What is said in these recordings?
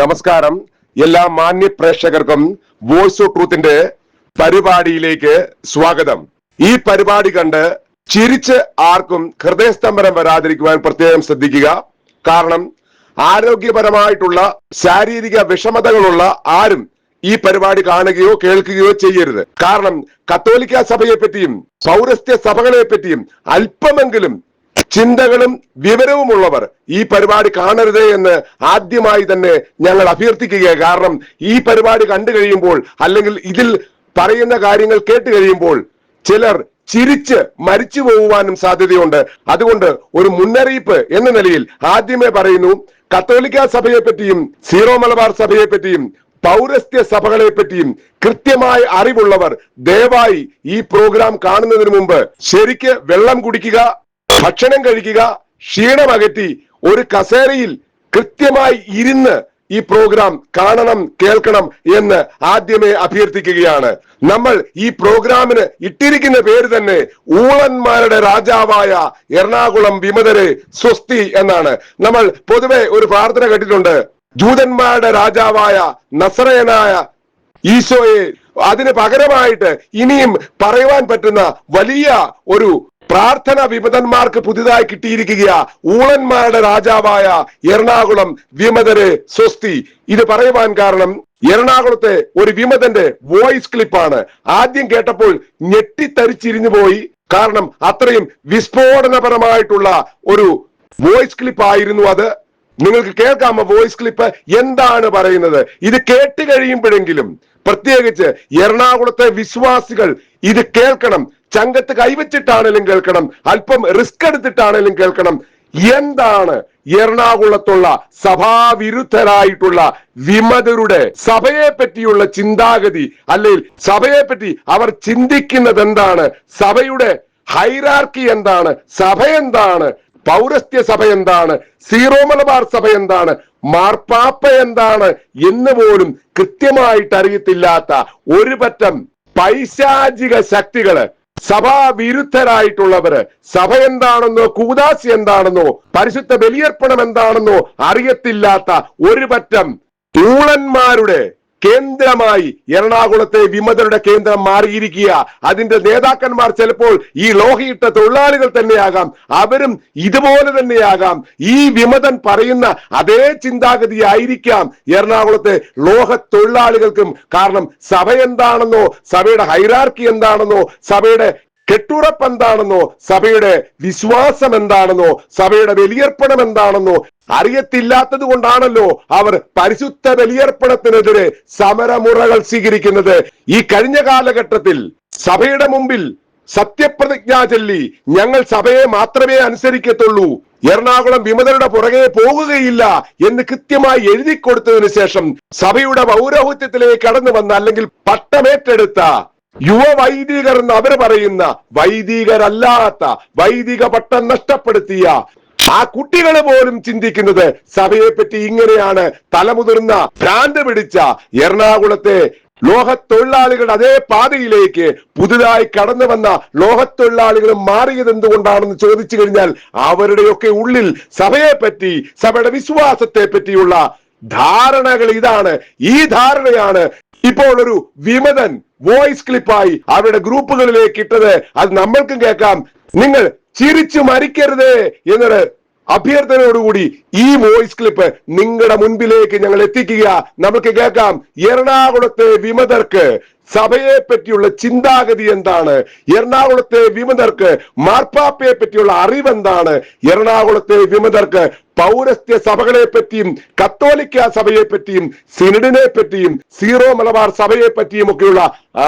നമസ്കാരം. എല്ലാ മാന്യ പ്രേക്ഷകർക്കും വോയിസ് ഓഫ് ട്രൂത്തിന്റെ പരിപാടിയിലേക്ക് സ്വാഗതം. ഈ പരിപാടി കണ്ട് ചിരിച്ച് ആർക്കും ഹൃദയസ്തംഭനം വരാതിരിക്കുവാൻ പ്രത്യേകം ശ്രദ്ധിക്കുക. കാരണം ആരോഗ്യപരമായിട്ടുള്ള ശാരീരിക വിഷമതകളുള്ള ആരും ഈ പരിപാടി കാണുകയോ കേൾക്കുകയോ ചെയ്യരുത്. കാരണം കത്തോലിക്ക സഭയെ പറ്റിയും പൗരസ്ത്യ സഭകളെ പറ്റിയും അല്പമെങ്കിലും ചിന്തകളും വിവരവുമുള്ളവർ ഈ പരിപാടി കാണരുത് എന്ന് ആദ്യമായി തന്നെ ഞങ്ങൾ അഭ്യർത്ഥിക്കുകയാണ്. കാരണം ഈ പരിപാടി കണ്ടു കഴിയുമ്പോൾ അല്ലെങ്കിൽ ഇതിൽ പറയുന്ന കാര്യങ്ങൾ കേട്ട് കഴിയുമ്പോൾ ചിലർ ചിരിച്ച് മരിച്ചു പോകുവാനും സാധ്യതയുണ്ട്. അതുകൊണ്ട് ഒരു മുന്നറിയിപ്പ് എന്ന നിലയിൽ ആദ്യമേ പറയുന്നു കത്തോലിക്ക സഭയെ പറ്റിയും സീറോ മലബാർ സഭയെ പറ്റിയും പൗരസ്ത്യ സഭകളെ പറ്റിയും കൃത്യമായ അറിവുള്ളവർ ദയവായി ഈ പ്രോഗ്രാം കാണുന്നതിന് മുമ്പ് ശരിക്ക് വെള്ളം കുടിക്കുക. ഭക്ഷണം കഴിക്കുക ക്ഷീണമകറ്റി ഒരു കസേരയിൽ കൃത്യമായി ഇരുന്ന് ഈ പ്രോഗ്രാം കാണണം കേൾക്കണം എന്ന് ആദ്യമേ അഭ്യർത്ഥിക്കുകയാണ്. നമ്മൾ ഈ പ്രോഗ്രാമിന് ഇട്ടിരിക്കുന്ന പേര് തന്നെ ഊളന്മാരുടെ രാജാവായ എറണാകുളം വിമതരെ സ്വസ്തി എന്നാണ്. നമ്മൾ പൊതുവെ ഒരു പ്രാർത്ഥന കേട്ടിട്ടുണ്ട്. ജൂതന്മാരുടെ രാജാവായ നസറയനായ ഈശോയെ അതിന് പകരമായിട്ട് ഇനിയും പറയുവാൻ പറ്റുന്ന വലിയ ഒരു പ്രാർത്ഥന വിമതന്മാർക്ക് പുതിയതായി കിട്ടിയിരിക്കുക ഊളന്മാരുടെ രാജാവായ എറണാകുളം വിമതരെ സ്വസ്തി. ഇത് പറയുവാൻ കാരണം എറണാകുളത്തെ ഒരു വിമതന്റെ വോയിസ് ക്ലിപ്പാണ്. ആദ്യം കേട്ടപ്പോൾ ഞെട്ടിത്തരിച്ചിരിഞ്ഞു പോയി. കാരണം അത്രയും വിസ്ഫോടനപരമായിട്ടുള്ള ഒരു വോയിസ് ക്ലിപ്പ് ആയിരുന്നു അത്. നിങ്ങൾക്ക് കേൾക്കാമോ വോയിസ് ക്ലിപ്പ്? എന്താണ് പറയുന്നത്? ഇത് കേട്ട് കഴിയുമ്പോഴെങ്കിലും പ്രത്യേകിച്ച് എറണാകുളത്തെ വിശ്വാസികൾ ഇത് കേൾക്കണം. ചങ്കത്ത് കൈവച്ചിട്ടാണെങ്കിലും കേൾക്കണം. അല്പം റിസ്ക് എടുത്തിട്ടാണെങ്കിലും കേൾക്കണം. എന്താണ് എറണാകുളത്തുള്ള സഭാവിരുദ്ധരായിട്ടുള്ള വിമതരുടെ സഭയെ പറ്റിയുള്ള ചിന്താഗതി? അല്ലെങ്കിൽ സഭയെ പറ്റി അവർ ചിന്തിക്കുന്നത് എന്താണ് സഭയുടെ ഹൈറാർക്കി എന്താണ്? സഭ എന്താണ് പൗരസ്ത്യ സഭ എന്താണ്? സീറോ മലബാർ സഭ എന്താണ്? മാർപ്പാപ്പ എന്താണ്? എന്ന് പോലും കൃത്യമായിട്ട് അറിയത്തില്ലാത്ത ഒരുപറ്റം പൈശാചിക ശക്തികൾ സഭാ വിരുദ്ധരായിട്ടുള്ളവര് സഭ എന്താണെന്നോ കൂതാശി എന്താണെന്നോ പരിശുദ്ധ ബലിയർപ്പണം എന്താണെന്നോ അറിയത്തില്ലാത്ത ഒരുപറ്റം ഊളന്മാരുടെ കേന്ദ്രമായി എറണാകുളത്തെ വിമതരുടെ കേന്ദ്രം മാറിയിരിക്കുക. അതിന്റെ നേതാക്കന്മാർ ചിലപ്പോൾ ഈ ലോഹയിട്ട തൊഴിലാളികൾ തന്നെയാകാം. അവരും ഇതുപോലെ തന്നെയാകാം. ഈ വിമതൻ പറയുന്ന അതേ ചിന്താഗതി ആയിരിക്കാം എറണാകുളത്തെ ലോഹ തൊഴിലാളികൾക്കും. കാരണം സഭ എന്താണെന്നോ സഭയുടെ ഹൈറാർക്കി എന്താണെന്നോ സഭയുടെ കെട്ടുറപ്പ് എന്താണെന്നോ സഭയുടെ വിശ്വാസം എന്താണെന്നോ സഭയുടെ വലിയർപ്പണം എന്താണെന്നോ അറിയത്തില്ലാത്തത് കൊണ്ടാണല്ലോ അവർ പരിശുദ്ധ ബലിയർപ്പണത്തിനെതിരെ സമരമുറകൾ സ്വീകരിക്കുന്നത്. ഈ കഴിഞ്ഞ കാലഘട്ടത്തിൽ സഭയുടെ മുമ്പിൽ സത്യപ്രതിജ്ഞ ചൊല്ലി ഞങ്ങൾ സഭയെ മാത്രമേ അനുസരിക്കത്തുള്ളൂ. എറണാകുളം വിമതരുടെ പുറകെ പോകുകയില്ല എന്ന് കൃത്യമായി എഴുതി കൊടുത്തതിനു ശേഷം സഭയുടെ പൗരോഹിത്യത്തിലേക്ക് കടന്നു വന്ന അല്ലെങ്കിൽ പട്ടമേറ്റെടുത്ത യുവ വൈദികർ എന്ന് അവർ പറയുന്ന വൈദികരല്ലാത്ത വൈദിക പട്ടം നഷ്ടപ്പെടുത്തിയ ആ കുട്ടികൾ പോലും ചിന്തിക്കുന്നത് സഭയെ പറ്റി ഇങ്ങനെയാണ്. തലമുതിർന്ന ഭ്രാന്ത് പിടിച്ച എറണാകുളത്തെ ലോഹത്തൊഴിലാളികളുടെ അതേ പാതയിലേക്ക് പുതുതായി കടന്നു വന്ന ലോഹത്തൊഴിലാളികൾ മാറിയത് എന്തുകൊണ്ടാണെന്ന് ചോദിച്ചു കഴിഞ്ഞാൽ അവരുടെയൊക്കെ ഉള്ളിൽ സഭയെ പറ്റി സഭയുടെ വിശ്വാസത്തെ പറ്റിയുള്ള ധാരണകൾ ഇതാണ്. ഈ ധാരണയാണ് ഇപ്പോൾ ഒരു വിമതൻ വോയിസ് ക്ലിപ്പായി അവരുടെ ഗ്രൂപ്പുകളിലേക്ക് ഇട്ടത്. അത് നമ്മൾക്കും കേൾക്കാം. നിങ്ങൾ ചിരിച്ചു മരിക്കരുത് എന്നൊരു അഭ്യർത്ഥനയോടുകൂടി ഈ വോയിസ് ക്ലിപ്പ് നിങ്ങളുടെ മുൻപിലേക്ക് ഞങ്ങൾ എത്തിക്കുക. നമുക്ക് കേൾക്കാം എറണാകുളത്തെ വിമതർക്ക് സഭയെ പറ്റിയുള്ള ചിന്താഗതി എന്താണ്? എറണാകുളത്തെ വിമതർക്ക് മാർപ്പാപ്പയെ പറ്റിയുള്ള അറിവ് എന്താണ്? എറണാകുളത്തെ വിമതർക്ക് പൗരസ്ത്യ സഭകളെ പറ്റിയും കത്തോലിക്ക സഭയെ പറ്റിയും സിനഡിനെ പറ്റിയും സീറോ മലബാർ സഭയെ പറ്റിയും ഒക്കെയുള്ള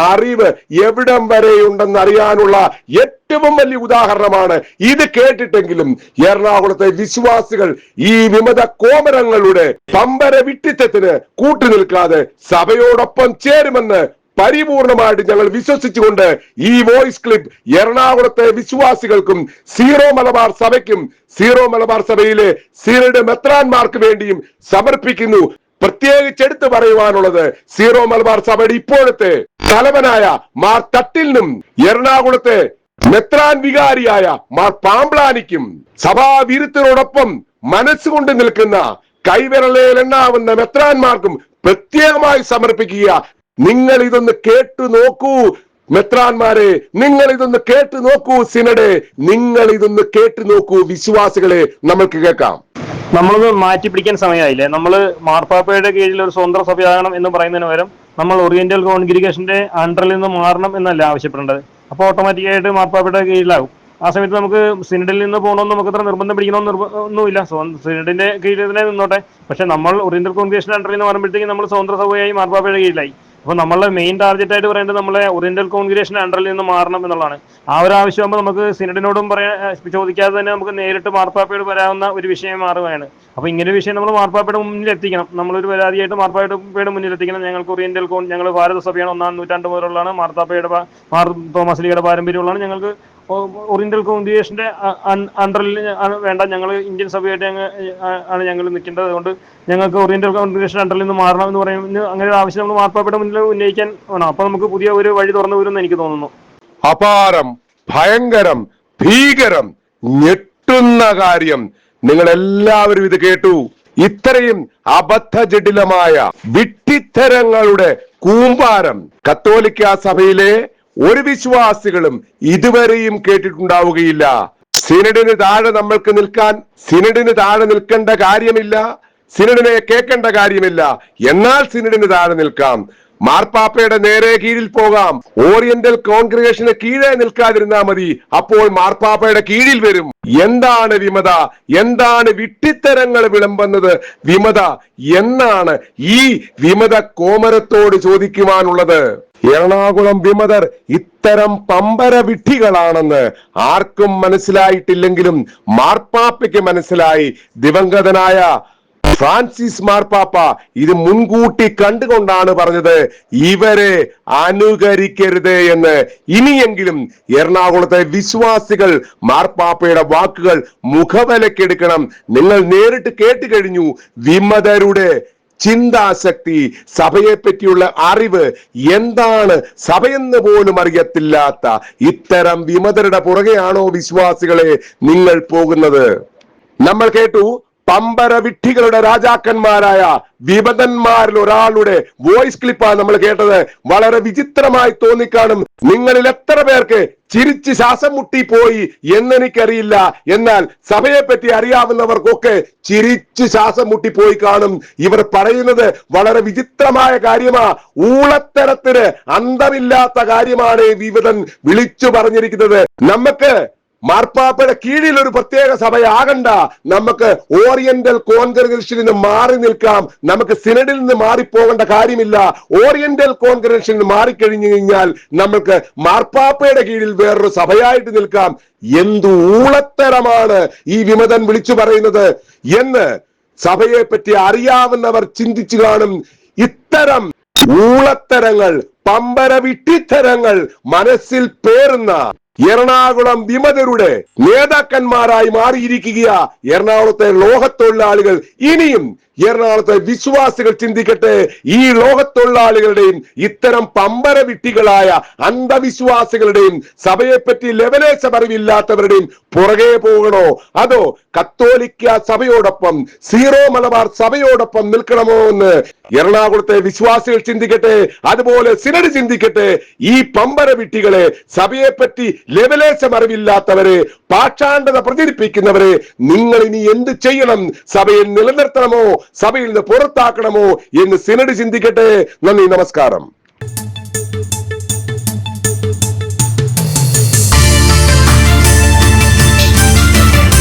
അറിവ് എവിടം വരെയുണ്ടെന്ന് അറിയാനുള്ള ഏറ്റവും വലിയ ഉദാഹരണമാണ് ഇത് കേട്ടിട്ടെങ്കിലും എറണാകുളത്തെ വിശ്വാസികൾ ഈ വിമത കോമരങ്ങളുടെ പമ്പര വിട്ടിത്തത്തിന് കൂട്ടുനിൽക്കാതെ സഭയോടൊപ്പം ചേരുമെന്ന് പരിപൂർണമായിട്ട് ഞങ്ങൾ വിശ്വസിച്ചുകൊണ്ട് ഈ വോയിസ് ക്ലിപ്പ് എറണാകുളത്തെ വിശ്വാസികൾക്കും സീറോ മലബാർ സഭയ്ക്കും സീറോ മലബാർ സഭയിലെ സീറയുടെ മെത്രാൻമാർക്ക് വേണ്ടിയും സമർപ്പിക്കുന്നു. പ്രത്യേകിച്ച് എടുത്തു പറയുവാനുള്ളത് സീറോ മലബാർ സഭയുടെ ഇപ്പോഴത്തെ തലവനായ മാർ തട്ടിലിനും എറണാകുളത്തെ മെത്രാൻ വികാരിയായ മാർ പാമ്പ്ലാനിക്കും സഭാവിരുത്തിനോടൊപ്പം മനസ്സുകൊണ്ട് നിൽക്കുന്ന കൈവിരലയിൽ എണ്ണാവുന്ന മെത്രാന്മാർക്കും പ്രത്യേകമായി സമർപ്പിക്കുക നിങ്ങൾ ഇതൊന്ന് കേട്ടു നോക്കൂ. മെത്രാന്മാരെ നിങ്ങൾ ഇതൊന്ന് കേട്ടു നോക്കൂ സിനഡെ. നിങ്ങൾ ഇതൊന്ന് കേട്ടു നോക്കൂ വിശ്വാസികളെ. നമ്മൾക്ക് കേൾക്കാം. നമ്മളത് മാറ്റി പിടിക്കാൻ സമയമായില്ലേ? നമ്മൾ മാർപ്പാപ്പയുടെ കീഴിൽ ഒരു സ്വതന്ത്ര സഭയാകണം എന്ന് പറയുന്നതിന് പകരം നമ്മൾ ഓറിയന്റൽ കോൺഗ്രിഗേഷന്റെ അണ്ടറിൽ നിന്ന് മാറണം എന്നല്ല ആവശ്യപ്പെടേണ്ടത്? അപ്പോൾ ഓട്ടോമാറ്റിക്കായിട്ട് മാർപ്പാപ്പയുടെ കീഴിലാവും. ആ സമയത്ത് നമുക്ക് സിനഡിൽ നിന്ന് പോകണമെന്ന് നമുക്ക് അത്ര നിർബന്ധം പിടിക്കണമെന്ന് ഒന്നുമില്ല. സിനഡിന്റെ കീഴിൽ തന്നെ നിന്നോട്ടെ. പക്ഷെ നമ്മൾ ഓറിയന്റൽ കോൺഗ്രിഗേഷന്റെ അണ്ടറിൽ നിന്ന് മാറുമ്പോഴത്തേക്കും നമ്മൾ സ്വതന്ത്ര സഭയായി മാർപ്പാപ്പയുടെ കീഴിലായി. അപ്പോൾ നമ്മളെ മെയിൻ ടാർഗറ്റ് ആയിട്ട് പറയേണ്ടത് നമ്മളെ ഒറിയന്റൽ കോൺഗ്രേഷൻ അണ്ടറിൽ നിന്ന് മാറണം എന്നുള്ളതാണ്. ആ ഒരു ആവശ്യമാകുമ്പോൾ നമുക്ക് സിനഡിനോടും പറയാൻ ചോദിക്കാതെ തന്നെ നമുക്ക് നേരിട്ട് മാർപ്പാപ്പയോട് വരാവുന്ന ഒരു വിഷയം മാറുകയാണ്. അപ്പോൾ ഇങ്ങനെ ഒരു വിഷയം നമ്മൾ മാർപ്പാപ്പയുടെ മുന്നിൽ എത്തിക്കണം. നമ്മളൊരു പരാതിയായിട്ട് മാർപ്പാപ്പയുടെ മുന്നിൽ എത്തിക്കണം. ഞങ്ങൾക്ക് ഒറിയന്റൽ കോൺ ഞങ്ങൾ ഭാരത സഭയാണ് ഒന്നാം നൂറ്റാണ്ട് മുതലുള്ളതാണ്. മാർത്താപ്പയുടെ മാർ തോമസ് ലീയുടെ പാരമ്പര്യമുള്ളതാണ്. ഞങ്ങൾക്ക് ഓറിയന്റൽ കോൺഗ്രിഗേഷന്റെ അണ്ടറിൽ വേണ്ട. ഞങ്ങൾ ഇന്ത്യൻ സഭയായിട്ട് ഞങ്ങൾ ആണ് ഞങ്ങൾ നിൽക്കേണ്ടത്. അതുകൊണ്ട് ഞങ്ങൾക്ക് ഓറിയന്റൽ കോൺഗ്രിഗേഷൻ അണ്ടറിൽ നിന്ന് മാറണം എന്ന് പറയുന്നത് അങ്ങനെ ഒരു ആവശ്യം നമ്മൾ മാർപ്പാപ്പയുടെ മുന്നിൽ ഉന്നയിക്കാൻ വേണം. അപ്പൊ നമുക്ക് പുതിയ ഒരു വഴി തുറന്നു വരുമെന്ന് എനിക്ക് തോന്നുന്നു. അപാരം ഭയങ്കരം ഭീകരം ഞെട്ടുന്ന കാര്യം നിങ്ങൾ എല്ലാവരും ഇത് കേട്ടു. ഇത്രയും അബദ്ധ അബദ്ധജടിലമായ വിട്ടിത്തരങ്ങളുടെ കൂമ്പാരം കത്തോലിക്ക സഭയിലെ ഒരു വിശ്വാസികളും ഇതുവരെയും കേട്ടിട്ടുണ്ടാവുകയില്ല. സിനഡിന് താഴെ നമ്മൾക്ക് നിൽക്കാൻ സിനഡിന് താഴെ നിൽക്കേണ്ട കാര്യമില്ല സിനഡിനെ കേൾക്കേണ്ട കാര്യമില്ല. എന്നാൽ സിനഡിന് താഴെ നിൽക്കാം. മാർപ്പാപ്പയുടെ നേരെ കീഴിൽ പോകാം. ഓറിയന്റൽ കോൺഗ്രിഗേഷന് കീഴെ നിൽക്കാതിരുന്നാ മതി. അപ്പോൾ മാർപ്പാപ്പയുടെ കീഴിൽ വരും. എന്താണ് വിമത? എന്താണ് വിട്ടിത്തരങ്ങൾ വിളമ്പുന്നത്? വിമത എന്നാണ് ഈ വിമത കോമരത്തോട് ചോദിക്കുവാനുള്ളത്. എറണാകുളം വിമതർ ഇത്തരം പമ്പര വിഡ്ഢികളാണെന്ന് ആർക്കും മനസ്സിലായിട്ടില്ലെങ്കിലും മാർപ്പാപ്പയ്ക്ക് മനസ്സിലായി. ദിവംഗതനായ ഫ്രാൻസിസ് മാർപ്പാപ്പ ഇത് മുൻകൂട്ടി കണ്ടുകൊണ്ടാണ് പറഞ്ഞത്. ഇവരെ അനുകരിക്കരുത് എന്ന്. ഇനിയെങ്കിലും എറണാകുളത്തെ വിശ്വാസികൾ മാർപ്പാപ്പയുടെ വാക്കുകൾ മുഖവിലക്കെടുക്കണം. നിങ്ങൾ നേരിട്ട് കേട്ട് കഴിഞ്ഞു വിമതരുടെ ചിന്താശക്തി സഭയെ പറ്റിയുള്ള അറിവ് എന്താണ് സഭയെന്ന് പോലും അറിയത്തില്ലാത്ത ഇത്തരം വിമതരുടെ പുറകെയാണോ വിശ്വാസികളെ നിങ്ങൾ പോകുന്നത്? നമ്മൾ കേട്ടു പമ്പര വിഡ്ഢികളുടെ രാജാക്കന്മാരായ വിപതന്മാരിൽ ഒരാളുടെ വോയിസ് ക്ലിപ്പാണ് നമ്മൾ കേട്ടത്. വളരെ വിചിത്രമായി തോന്നിക്കാണും. നിങ്ങളിൽ എത്ര പേർക്ക് ചിരിച്ച് ശ്വാസം മുട്ടി പോയി എന്നെനിക്കറിയില്ല. എന്നാൽ സഭയെ പറ്റി അറിയാവുന്നവർക്കൊക്കെ ചിരിച്ച് ശ്വാസം മുട്ടി പോയി കാണും. ഇവർ പറയുന്നത് വളരെ വിചിത്രമായ കാര്യമാ. ഊളത്തരത്തിന് അന്തമില്ലാത്ത കാര്യമാണ് വിവിധൻ വിളിച്ചു പറഞ്ഞിരിക്കുന്നത്. നമുക്ക് മാർപ്പാപ്പയുടെ കീഴിൽ ഒരു പ്രത്യേക സഭയാകണ്ട. നമുക്ക് ഓറിയന്റൽ കോൺഗ്രഗേഷനിൽ നിന്ന് മാറി നിൽക്കാം. നമുക്ക് സിനഡിൽ നിന്ന് മാറിപ്പോകേണ്ട കാര്യമില്ല. ഓറിയന്റൽ കോൺഗ്രഗേഷനിൽ നിന്ന് മാറിക്കഴിഞ്ഞു കഴിഞ്ഞാൽ നമുക്ക് മാർപ്പാപ്പയുടെ കീഴിൽ വേറൊരു സഭയായിട്ട് നിൽക്കാം. എന്തു ഊളത്തരമാണ് ഈ വിമതൻ വിളിച്ചു പറയുന്നത് എന്ന് സഭയെ പറ്റി അറിയാവുന്നവർ ചിന്തിച്ചു കാണും. ഇത്തരം ഊളത്തരങ്ങൾ പമ്പര വിട്ടിത്തരങ്ങൾ മനസ്സിൽ പേറുന്ന എറണാകുളം വിമതരുടെ നേതാക്കന്മാരായി മാറിയിരിക്കുക എറണാകുളത്തെ ലോഹത്തൊഴിലാളികൾ. ഇനിയും എറണാകുളത്തെ വിശ്വാസികൾ ചിന്തിക്കട്ടെ ഈ ലോകത്തൊഴിലാളികളുടെയും ഇത്തരം പമ്പര വിട്ടികളായ അന്ധവിശ്വാസികളുടെയും സഭയെപ്പറ്റി ലെവലേശം അറിവില്ലാത്തവരുടെയും പുറകെ പോകണോ? അതോ കത്തോലിക്ക സഭയോടൊപ്പം സീറോ മലബാർ സഭയോടൊപ്പം നിൽക്കണമോ എന്ന് എറണാകുളത്തെ വിശ്വാസികൾ ചിന്തിക്കട്ടെ അതുപോലെ സിനഡ് ചിന്തിക്കട്ടെ ഈ പമ്പര വിട്ടികളെ സഭയെപ്പറ്റി ലെവലേശം അറിവില്ലാത്തവരെ പാക്ഷാണ്ടത പ്രചരിപ്പിക്കുന്നവരെ നിങ്ങൾ ഇനി എന്ത് ചെയ്യണം? സഭയെ നിലനിർത്തണമോ? സഭയിൽ നിന്ന് പുറത്താക്കണമോ എന്ന് സിനഡ് ചിന്തിക്കട്ടെ നന്ദി നമസ്കാരം